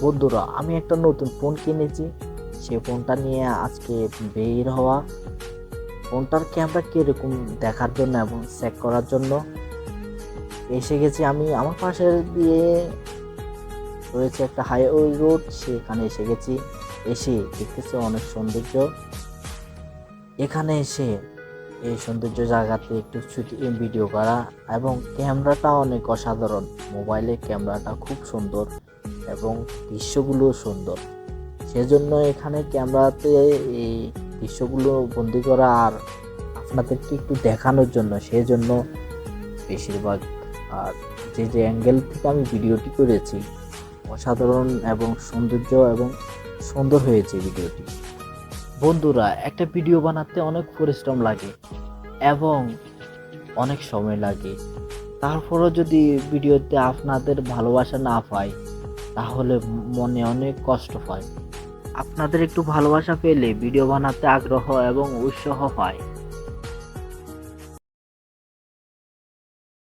বন্ধুরা, আমি একটা নতুন ফোন কিনেছি। সে ফোনটা নিয়ে আজকে বের হওয়া। ফোনটার ক্যামেরা কীরকম দেখার জন্য এবং চেক করার জন্য। এসে গেছি আমি, আমার পাশে দিয়ে রয়েছে একটা হাইওয়ে রোড সেখানে এসে গেছি। এসে দেখতেছি অনেক সৌন্দর্য। এখানে এসে এই সৌন্দর্য জায়গাতে একটু ছুটি ভিডিও করা এবং ক্যামেরাটা অনেক অসাধারণ। মোবাইলের ক্যামেরাটা খুব সুন্দর। এবং দৃশ্যগুলো সুন্দর। সেজন্য এখানে ক্যামেরাতে এই দৃশ্যগুলো বন্দি করা আর আপনাদেরকে একটু দেখানোর জন্য, সেজন্য বেশিরভাগ আর যে যে অ্যাঙ্গেল থেকে আমি ভিডিওটি করেছি, অসাধারণ এবং সৌন্দর্য এবং সুন্দর হয়েছে ভিডিওটি। বন্ধুরা, একটা ভিডিও বানাতে অনেক পরিশ্রম লাগে এবং অনেক সময় লাগে। তারপরও যদি ভিডিওতে আপনাদের ভালোবাসা না পাই তাহলে মনে অনেক কষ্ট পায় আপনাদের একটু ভালোবাসা পেলে ভিডিও বানাতে আগ্রহ এবং উৎসাহ পায়